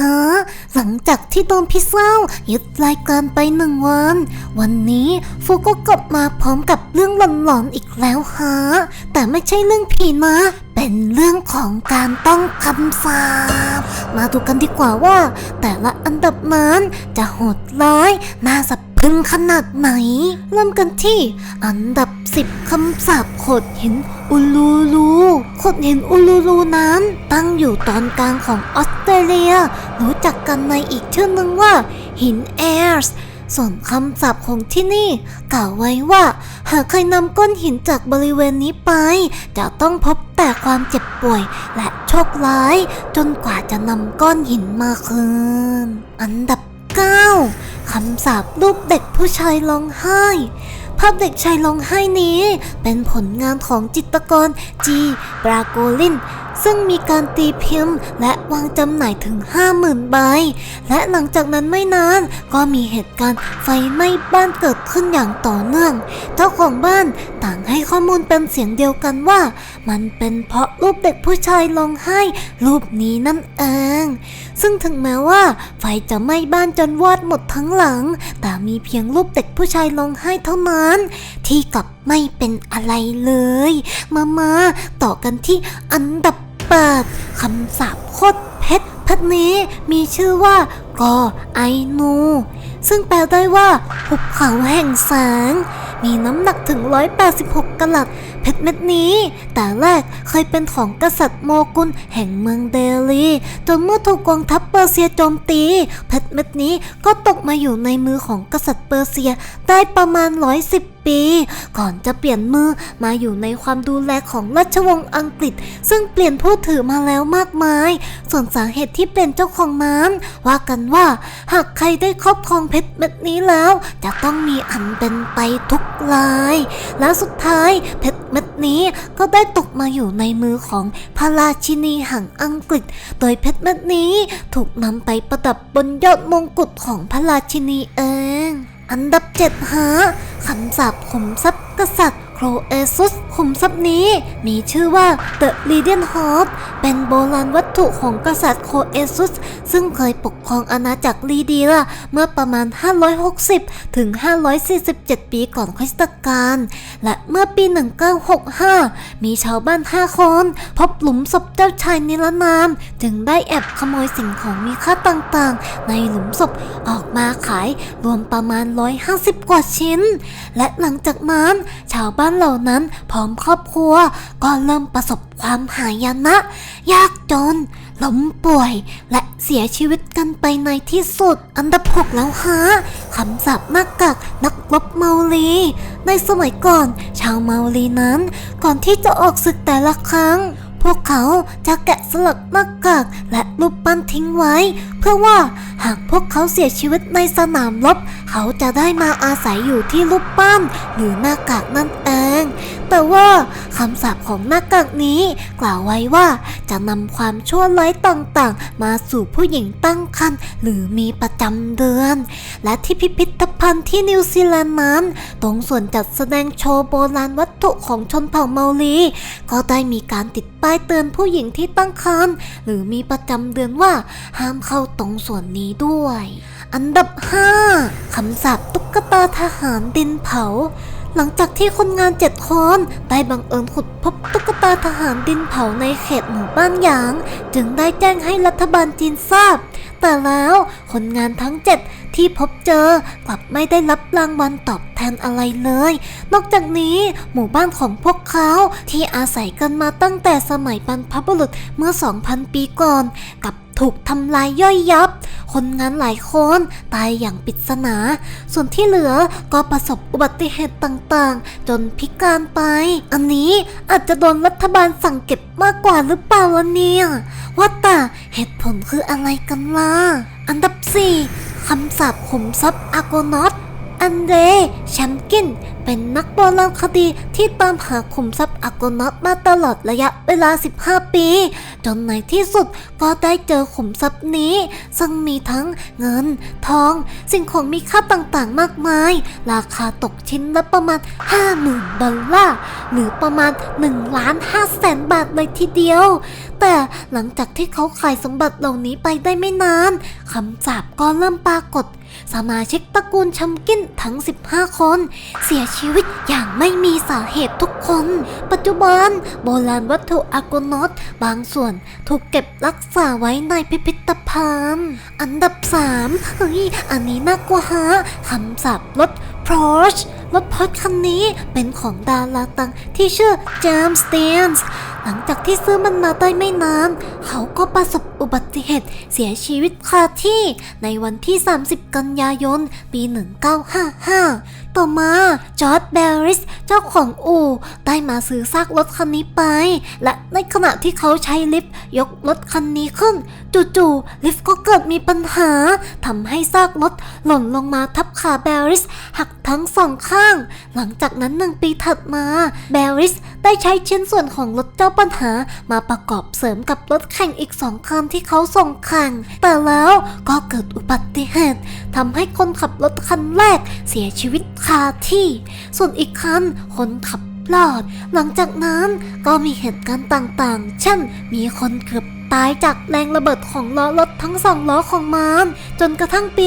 สวัสดีฮะหลังจากที่โดนพี่เศร้ายึดรายการไปหนึ่งวัน วันนี้ฟูก็กลับมาพร้อมกับเรื่องหลอนๆอีกแล้วฮะ แต่ไม่ใช่เรื่องผีนะ เป็นเรื่องของการต้องคำสาปมาดูกันดีกว่าว่า แต่ละอันดับนั้นจะโหดร้ายน่าสะ พรึงขนาดไหน เริ่มกันที่อันดับ 10คำสาปโขดหินอุลูลูโขดหินอุลูลูนั้น ตั้งอยู่ตอนกลางของออสเตรเลีย รู้จักกันในอีกชื่อหนึ่งว่า หินแอร์สส่วนคำศัพท์ของที่นี่ กล่าวไว้ว่า หากใครนำก้อนหินจากบริเวณนี้ไป จะต้องพบแต่ความเจ็บป่วยและโชคร้าย จนกว่าจะนำก้อนหินมาคืน อันดับ 9คำสาปรูปเด็กผู้ชายร้องไห้ ภาพเด็กชายร้องไห้นี้ เป็นผลงานของจิตรกรจีบราโกลิน ซึ่งมีการตีพิมพ์และ วางจำหน่ายถึง 50,000 ใบ และหลังจากนั้นไม่นานก็มีเหตุการณ์ไฟไหม้บ้านเกิดขึ้นอย่างต่อเนื่อง เจ้าของบ้านต่างให้ข้อมูลเป็นเสียงเดียวกันว่า มันเป็นเพราะรูปเด็กผู้ชายร้องไห้ รูปนี้นั่นเอง ซึ่งถึงแม้ว่าไฟจะไหม้บ้านจนวอดหมดทั้งหลัง แต่มีเพียงรูปเด็กผู้ชายร้องไห้เท่านั้น ที่กลับไม่เป็นอะไรเลย มามาต่อกันที่อันดับ แปดคำสาปโคตรเพชรพัดนี้มีชื่อว่ากอไอนูซึ่งแปลได้ว่าหุบเขาแห่งแสง มีน้ำหนักถึง 186 กลัด เพชรเม็ดนี้ แต่แรกเคยเป็นของกษัตริย์โมกุลแห่งเมืองเดลี จนเมื่อถูกกองทัพเปอร์เซียโจมตี เพชรเม็ดนี้ก็ตกมาอยู่ในมือของกษัตริย์เปอร์เซียได้ประมาณ 110ปี ก่อนจะเปลี่ยนมือมาอยู่ในความดูแลของราชวงศ์อังกฤษ ซึ่งเปลี่ยนผู้ถือมาแล้วมากมาย ส่วนสาเหตุที่เป็นเจ้าของนั้นว่ากันว่า หากใครได้ครอบครองเพชรเม็ดนี้แล้ว จะต้องมีอันเป็นไปทุกลาย แล้วสุดท้ายเพชรเม็ดนี้ก็ได้ตกมาอยู่ในมือของพระราชินีแห่งอังกฤษ โดยเพชรเม็ดนี้ถูกนำไปประดับบนยอดมงกุฎของพระราชินีเอง อันดับเจ็ดหาคำสาปขมทรัพย์กษัตริย์ ครเอซุสขุมทรัพย์นี้มีชื่อว่า The l e d i a n h o r s e เป็นโบราณวัตถุของกษัตริย์โคเอซุส ซึ่งเคยปกครองอาณาจักรลีเดียเมื่อประมาณ 560 ถึง 547 ปีก่อนคริสตกาลและเมื่อปี 1965 มีชาวบ้าน 5 คน พบหลุมศพเจ้าชายนิรนาม จึงได้แอบขโมยสิ่งของมีค่าต่างๆ ในหลุมศพออกมาขายรวมประมาณ 150 กว่าชิ้น และหลังจากนั้นชาวบ้านเหล่านั้นพร้อมครอบครัว ก็เริ่มประสบความหายนะ ยากจนล้มป่วยและเสียชีวิตกันไปในที่สุด อันดับหกแล้วฮะคำศัพท์หน้ากากนักรบเมาลี ในสมัยก่อน ชาวเมาลีนั้น ก่อนที่จะออกศึกแต่ละครั้ง พวกเขาจะแกะสลักหน้ากากและรูปปั้นทิ้งไว้ เพื่อว่าหากพวกเขาเสียชีวิตในสนามรบเขาจะได้มาอาศัยอยู่ที่รูปปั้นหรือหน้ากากนั่นเอง แต่ว่าคำสาปของหน้ากากนี้ กล่าวไว้ว่าจะนำความชั่วร้ายต่างๆ มาสู่ผู้หญิงตั้งครรภ์หรือมีประจำเดือน และที่พิพิธภัณฑ์ที่นิวซีแลนด์นั้น ตรงส่วนจัดแสดงโชว์โบราณวัตถุของชนเผ่าเมาลี ก็ได้มีการติดป้ายเตือนผู้หญิงที่ตั้งครรภ์หรือมีประจำเดือนว่าห้ามเข้าตรงส่วนนี้ด้วย อันดับ 5คำสาปตุ๊กตาทหารดินเผา หลังจากที่คนงานเจ็ดคนได้บังเอิญขุดพบตุ๊กตาทหารดินเผาในเขตหมู่บ้านหยาง จึงได้แจ้งให้รัฐบาลจีนทราบ แต่แล้วคนงานทั้งเจ็ดที่พบเจอกลับไม่ได้รับรางวัลตอบแทนอะไรเลย นอกจากนี้หมู่บ้านของพวกเขาที่อาศัยกันมาตั้งแต่สมัยบรรพบุรุษเมื่อ 2,000 ปีก่อนกลับ ถูกทำลายย่อยยับ คนงานหลายคนตายอย่างปริศนา ส่วนที่เหลือก็ประสบอุบัติเหตุต่างๆ จนพิการไป อันนี้อาจจะโดนรัฐบาลสั่งเก็บมากกว่าหรือเปล่าวะเนี่ยว่าแต่เหตุผลคืออะไรกันล่ะ อันดับ 4คำสาปขุมทรัพย์อาโกนอตอันเดรแชมกิน เป็นนักโบราณคดีที่ตามหาขุมทรัพย์อาโกนอตมาตลอดระยะเวลา 15 ปี จนในที่สุดก็ได้เจอขุมทรัพย์นี้ ซึ่งมีทั้งเงิน ทอง สิ่งของมีค่าต่างๆมากมาย ราคาตกชิ้นละประมาณ 50,000ดอลลาร์หรือประมาณ1ล้าน5แสนบาทเลยทีเดียว แต่หลังจากที่เขาขายสมบัติเหล่านี้ไปได้ไม่นานคำสาปก็เริ่มปรากฏ สมาชิกตระกูลชัมกินทั้ง 15 คน เสียชีวิตอย่างไม่มีสาเหตุทุกคน ปัจจุบันโบราณวัตถุอากโนตบางส่วนถูกเก็บรักษาไว้ในพิพิธภัณฑ์ อันดับ 3 เฮ้ย อันนี้น่ากลัวฮะคำสาปรถพรอชรถพอร์ชคันนี้เป็นของดาราตังที่ชื่อเจมสเตนส์หลังจากที่ซื้อมันมาได้ไม่นาน เขาก็ประสบอุบัติเหตุเสียชีวิตคาที่ในวันที่ 30 กันยายน ปี 1955 ต่อมา จอร์ดแบลริส เจ้าของอู่ ได้มาซื้อซากรถคันนี้ไป และในขณะที่เขาใช้ลิฟต์ยกรถคันนี้ขึ้น จู่ๆลิฟต์ก็เกิดมีปัญหาทำให้ซากรถหล่นลงมาทับขาแบลริส หักทั้งสองข้าง หลังจากนั้นหนึ่งปีถัดมาแบลริสได้ใช้ชิ้นส่วนของรถเจ้าปัญหามาประกอบเสริมกับรถแข่งอีกสองคันที่เขาส่งแข่ง แต่แล้วก็เกิดอุบัติเหตุทำให้คนขับรถคันแรกเสียชีวิตคาที่ ส่วนอีกคันคนขับรอด หลังจากนั้นก็มีเหตุการณ์ต่างๆ เช่น มีคนเกือบตายจากแรงระเบิดของล้อรถทั้งสองล้อของมันจนกระทั่งปี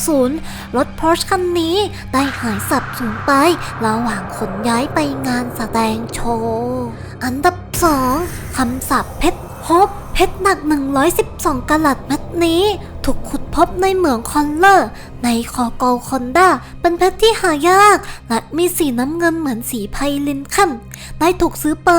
1960 รถ Porsche คันนี้ได้หายสับสูญไประหว่างขนย้ายไปงานแสดงโชว์ อันดับ 2คำศัพท์เพชรฮบเพชรหนัก 112กะลัดเม็ดนี้ ถูกขุดพบในเหมืองคอนเลอร์ ในคอโกลคอนดาเป็นเพชรที่หายาก และมีสีน้ำเงินเหมือนสีไพลินคัม ได้ถูกซื้อไป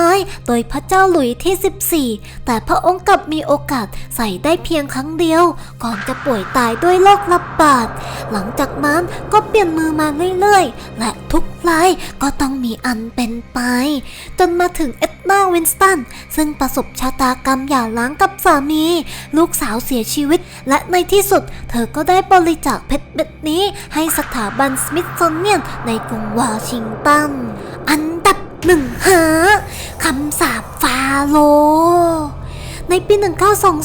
โดยพระเจ้าหลุยส์ที่ 14 แต่พระองค์กลับมีโอกาสใส่ได้เพียงครั้งเดียว ก่อนจะป่วยตายด้วยโรคระบาด หลังจากนั้นก็เปลี่ยนมือมาเรื่อยๆ และทุกรายก็ต้องมีอันเป็นไป จนมาถึงเอ็ดนาวินสตัน ซึ่งประสบชะตากรรมหย่าร้างกับสามี ลูกสาวเสียชีวิต และในที่สุด เธอก็ได้บริจาคเพชรเม็ดนี้ให้สถาบันสมิธโซเนียนในกรุงวอชิงตัน อันดับหนึ่งหาคำสาปฟา โล ในปี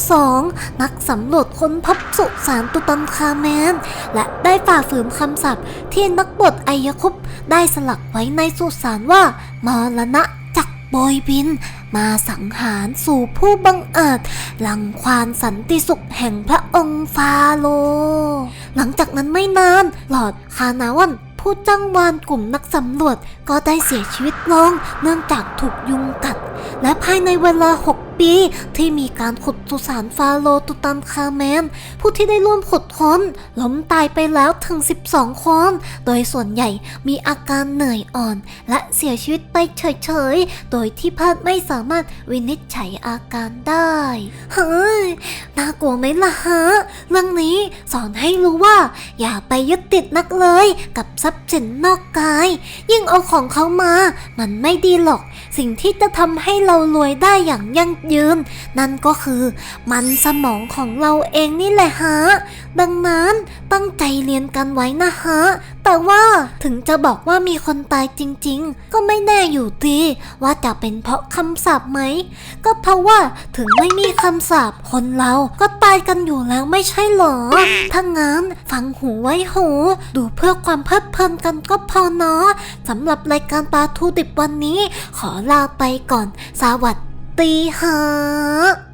1922 นักสำรวจค้นพบสุสานตุตันคาแมน และได้ฝ่าฝืนคำศัพท์ที่นักบวชไอยคุปได้สลักไว้ในสุสานว่ามรณะจากโบยบิน มาสังหารสู่ผู้บังอาจหลังควานสันติสุขแห่งพระองค์ฟาโล หลังจากนั้นไม่นาน หลอดคานาวันผู้จ้างวานกลุ่มนักสำรวจก็ได้เสียชีวิตลงเนื่องจากถูกยุงกัด และภายในเวลา 6 ปี ที่มีการขุดสุสานฟาโรตุตันคาแมน ผู้ที่ได้ร่วมขุดค้น ล้มตายไปแล้วถึง 12 คน โดยส่วนใหญ่มีอาการเหนื่อยอ่อน และเสียชีวิตไปเฉยๆ โดยที่แพทย์ไม่สามารถวินิจฉัยอาการได้เฮ้ยน่ากลัวไหมล่ะฮะเรื่องนี้สอนให้รู้ว่า อย่าไปยึดติดนักเลย กับทรัพย์สินนอกกาย ยิ่งเอาของเขามา มันไม่ดีหรอก สิ่งที่จะทำให้เรารวยได้อย่างยั่งยืน นั่นก็คือมันสมองของเราเองนี่แหละฮะ ดังนั้นตั้งใจเรียนกันไว้นะฮะ แต่ว่าถึงจะบอกว่ามีคนตายจริงๆ ก็ไม่แน่อยู่ดีว่าจะเป็นเพราะคำสาปไหม ก็เพราะว่าถึงไม่มีคำสาปคนเราก็ตายกันอยู่แล้วไม่ใช่หรอ ถ้างั้นฟังหูไว้หู ดูเพื่อความเพลิดเพลินกันก็พอเนาะสำหรับรายการปลาทูดิบวันนี้ ขอลาไปก่อน สวัสดีฮะ